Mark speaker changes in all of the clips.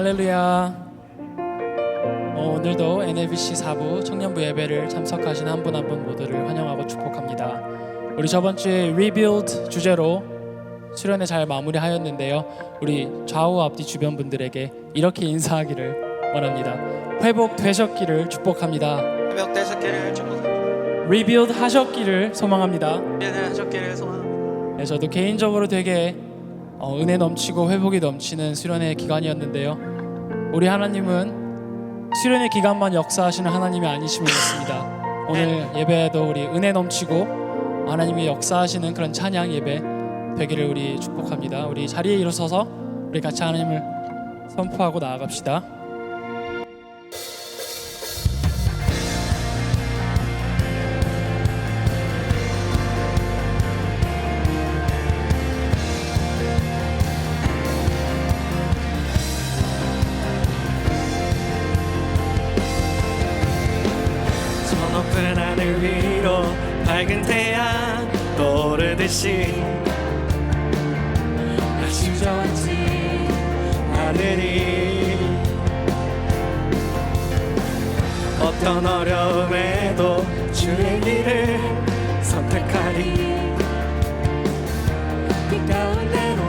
Speaker 1: 할렐루야. 어, 오늘도 NLBC 4부 청년부 예배를 참석하신 한 분 한 분 모두를 환영하고 축복합니다. 우리 저번 주에 Rebuild 주제로 수련회 잘 마무리하였는데요. 우리 좌우 앞뒤 주변 분들에게 이렇게 인사하기를 원합니다. 회복되셨기를 축복합니다.
Speaker 2: 새벽 되셨기를 축복합니다.
Speaker 1: Rebuild 하셨기를 소망합니다.
Speaker 2: 하셨기를 소망합니다.
Speaker 1: 네, 저도 개인적으로 되게 어, 은혜 넘치고 회복이 넘치는 수련회 기간이었는데요. 우리 하나님은 수련회 기간만 역사하시는 하나님이 아니심을 믿습니다. 오늘 예배에도 우리 은혜 넘치고 하나님이 역사하시는 그런 찬양 예배 되기를 우리 축복합니다. 우리 자리에 일어서서 우리 같이 하나님을 선포하고 나아갑시다.
Speaker 2: 어려움에도 주의 길을 선택하리. 그 가운데로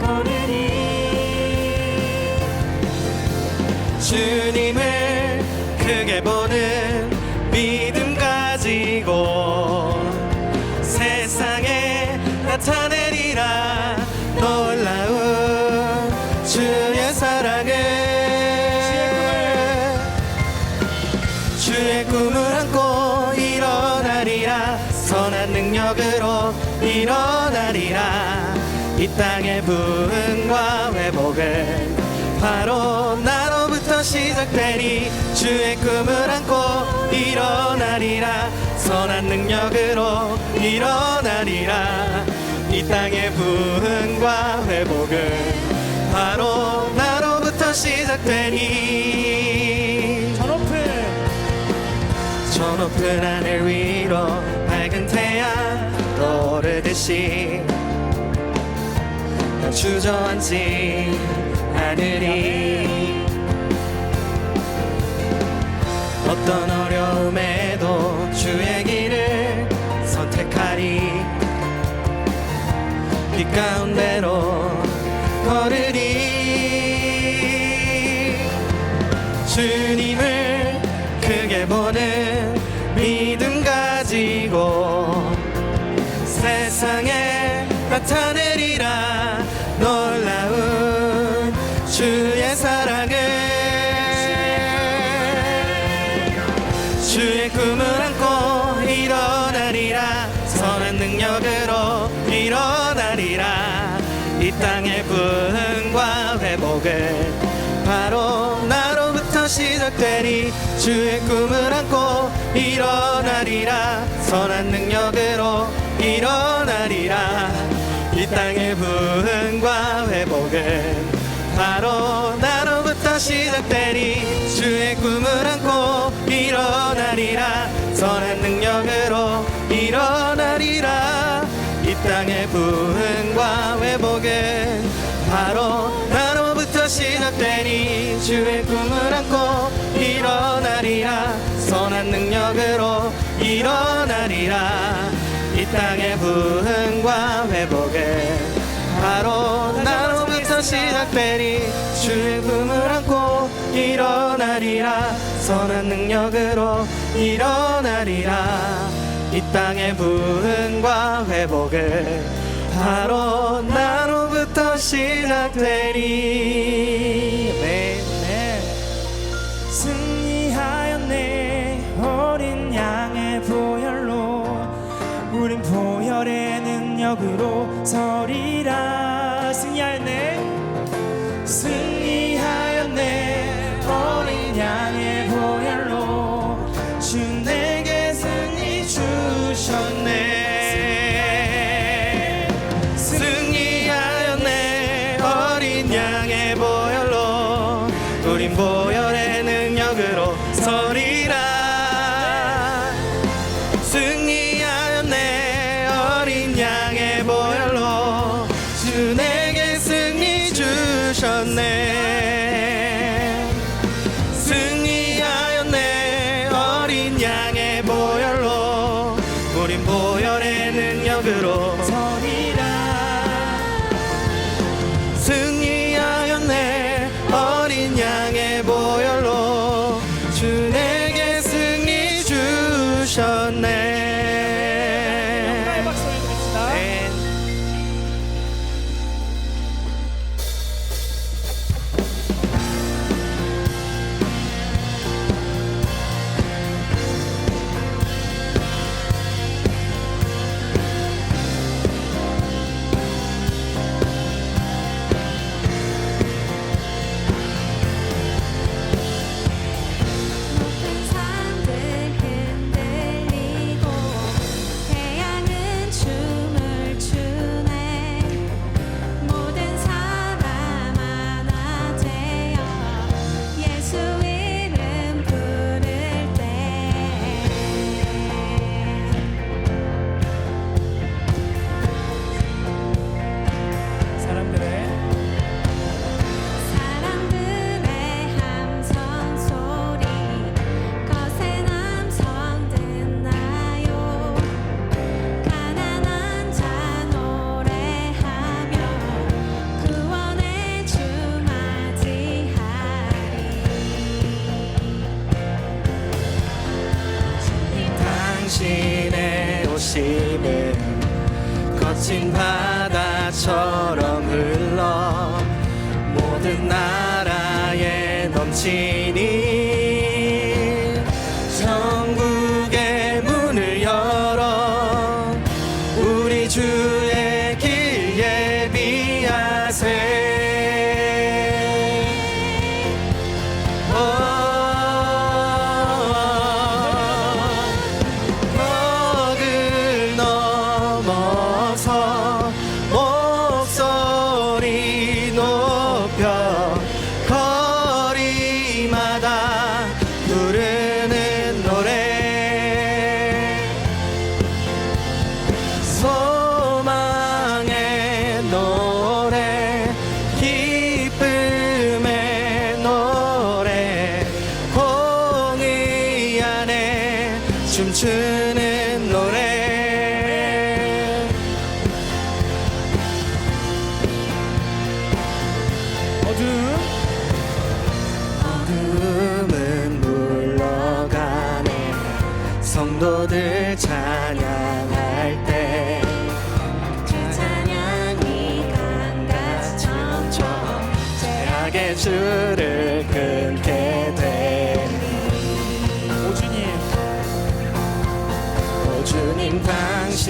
Speaker 2: 걸으리. 주님을 크게 보는 바로 나로부터 시작되니 주의 꿈을 안고 일어나리라. 선한 능력으로 일어나리라. 이 땅의 부흥과 회복은 바로 나로부터 시작되니 저 높은 저 높은 하늘 위로 밝은 태양 떠오르듯이 난 주저앉지 않으리 어떤 어려움에도 주의 길을 선택하리. 이 가운데로 걸으리. 주님을 크게 보는 믿음 가지고 세상에 나타내 시작되니 주의 꿈을 안고 일어나리라. 선한 능력으로 일어나리라. 이 땅의 부흥과 회복은 바로 나로부터 시작되니 주의 꿈을 안고 일어나리라. 선한 능력으로 땅의 부흥과 회복은 바로 나로부터 시작되니 주의 꿈을 안고 일어나리라. 선한 능력으로 일어나리라. 이 땅의 부흥과 회복은 바로 나로부터 시작되니 능력으로
Speaker 3: 서리라 승리하였네 승리하였네. 어린 양의 보혈로 주 내게 승리 주셨네.
Speaker 2: 승리하였네. 어린 양의 보혈로 우린 보혈 name. 바다처럼 흘러 모든 나라에 넘치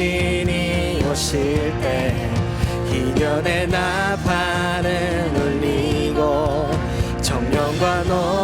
Speaker 2: 당신이 오실 때 희년의 나팔은 울리고 청년과 노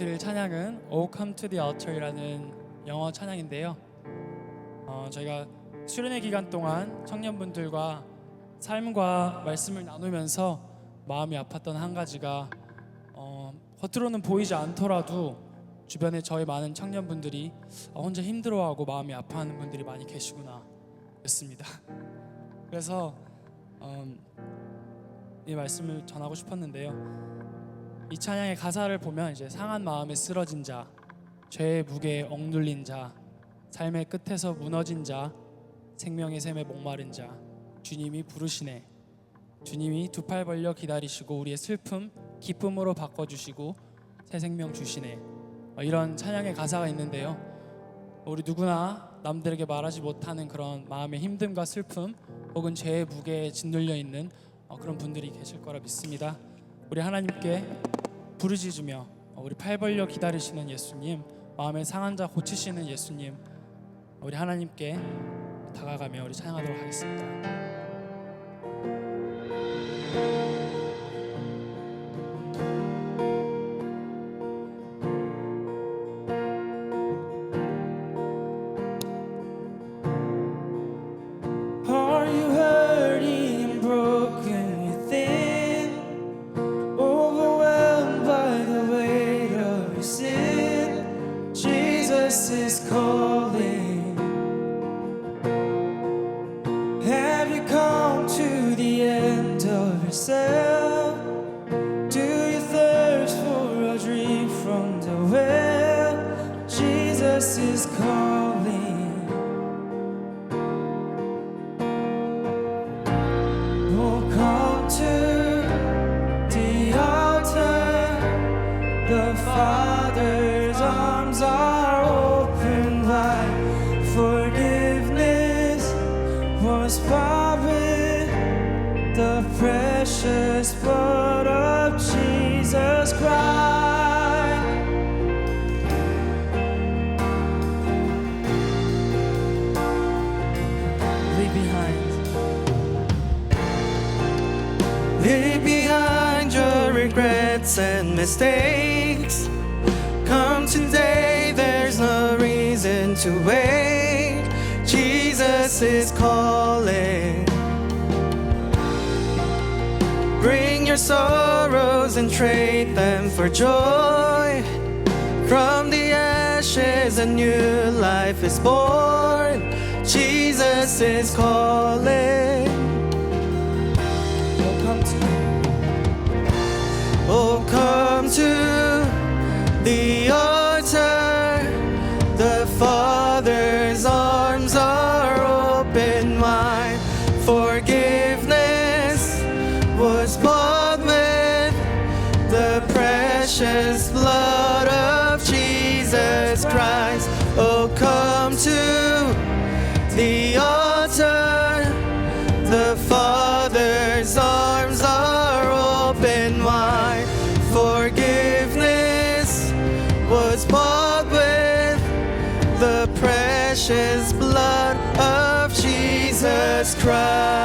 Speaker 1: 다음 들 찬양은 O Come to the Altar이라는 영어 찬양인데요. 어, 저희가 수련회 기간 동안 청년분들과 삶과 말씀을 나누면서 마음이 아팠던 한 가지가 어, 겉으로는 보이지 않더라도 주변에 저희 많은 청년분들이 어, 혼자 힘들어하고 마음이 아파하는 분들이 많이 계시구나 였습니다. 그래서 음, 이 말씀을 전하고 싶었는데요. 이 찬양의 가사를 보면 이제 상한 마음에 쓰러진 자, 죄의 무게에 억눌린 자, 삶의 끝에서 무너진 자, 생명의 샘에 목마른 자, 주님이 부르시네. 주님이 두 팔 벌려 기다리시고 우리의 슬픔 기쁨으로 바꿔 주시고 새 생명 주시네. 어, 이런 찬양의 가사가 있는데요. 우리 누구나 남들에게 말하지 못하는 그런 마음의 힘듦과 슬픔 혹은 죄의 무게에 짓눌려 있는 어, 그런 분들이 계실 거라 믿습니다. 우리 하나님께 부르짖으며 어, 우리 팔 벌려 기다리시는 예수님, 마음의 상한 자 고치시는 예수님, 우리 하나님께 다가가며 우리 찬양하도록 하겠습니다.
Speaker 3: yourself. Leave behind
Speaker 2: your regrets and mistakes. Come today, there's no reason to wait. Jesus is calling. Bring your sorrows and trade them for joy. From the ashes, a new life is born. Jesus is calling. Oh, come to the altar. The Father's arms are open wide. Forgiveness was bought with the precious blood of Jesus Christ. Oh, come to precious blood of Jesus Christ.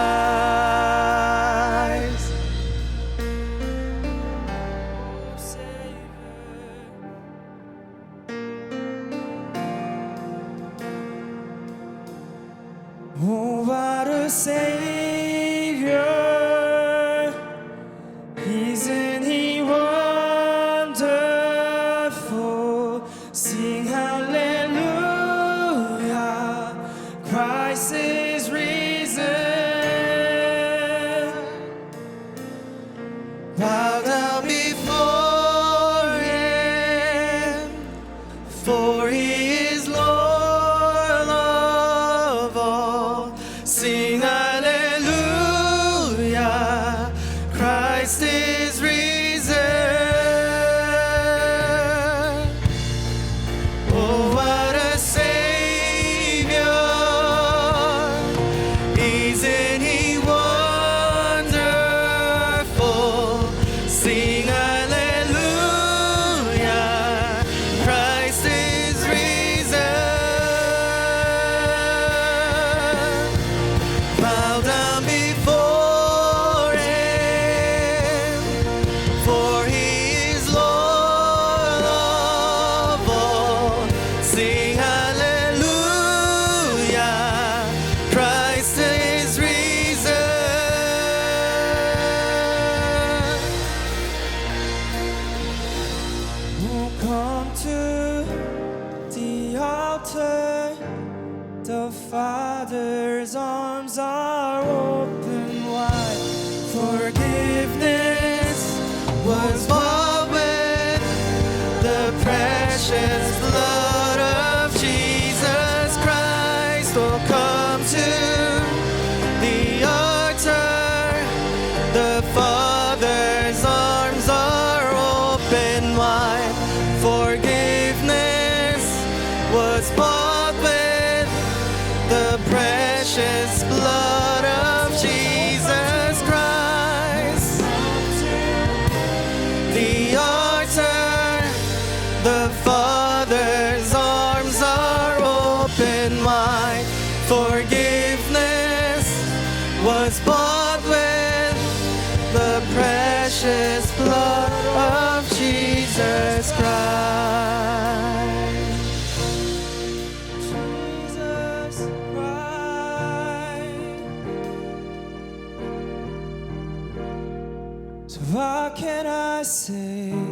Speaker 3: can I say?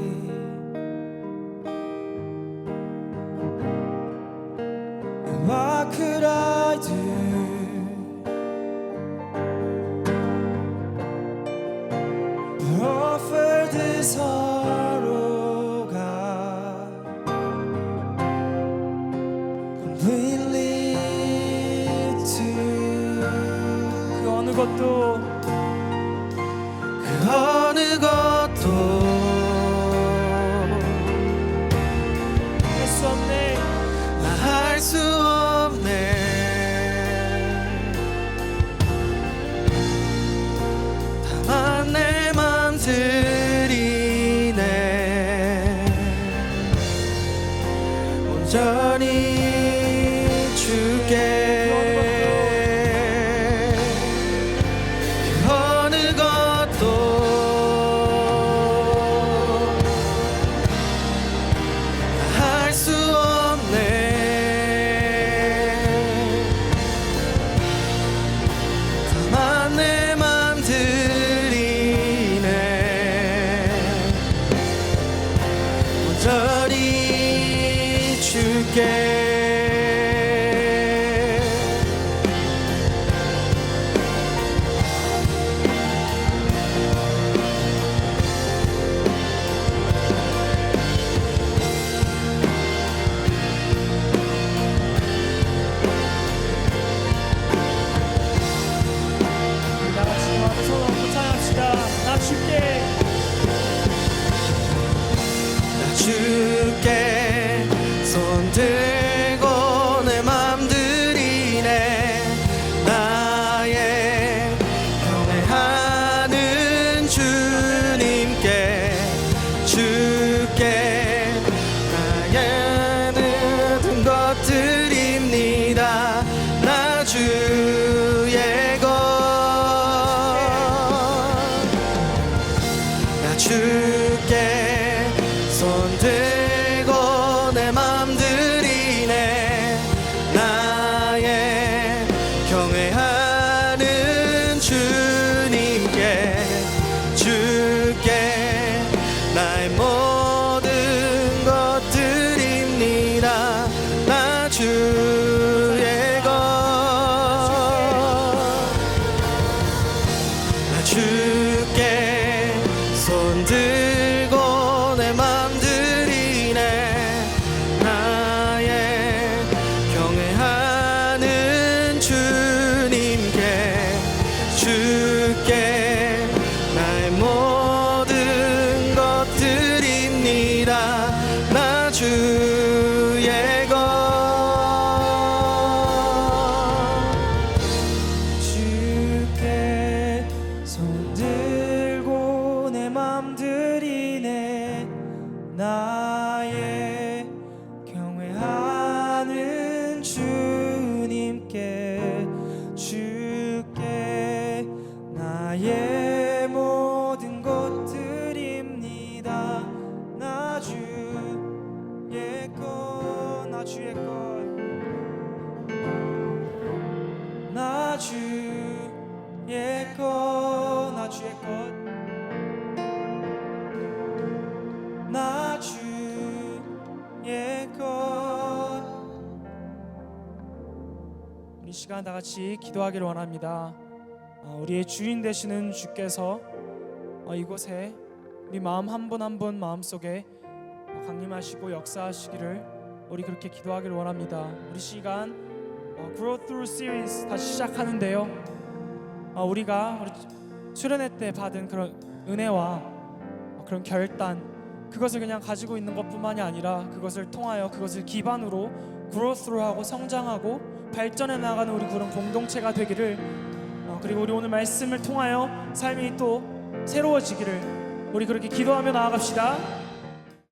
Speaker 1: 시간 다 같이 기도하기를 원합니다. 어, 우리의 주인 되시는 주께서 어, 이곳에 우리 마음 한 분 한 분 마음 속에 강림하시고 역사하시기를 우리 그렇게 기도하기를 원합니다. 우리 시간 어, Grow Through Series 다시 시작하는데요. 어, 우리가 우리 수련회 때 받은 그런 은혜와 어, 그런 결단 그것을 그냥 가지고 있는 것뿐만이 아니라 그것을 통하여 그것을 기반으로 Grow Through하고 성장하고 발전해 나가는 우리 그런 공동체가 되기를 어, 그리고 우리 오늘 말씀을 통하여 삶이 또 새로워지기를 우리 그렇게 기도하며 나아갑시다.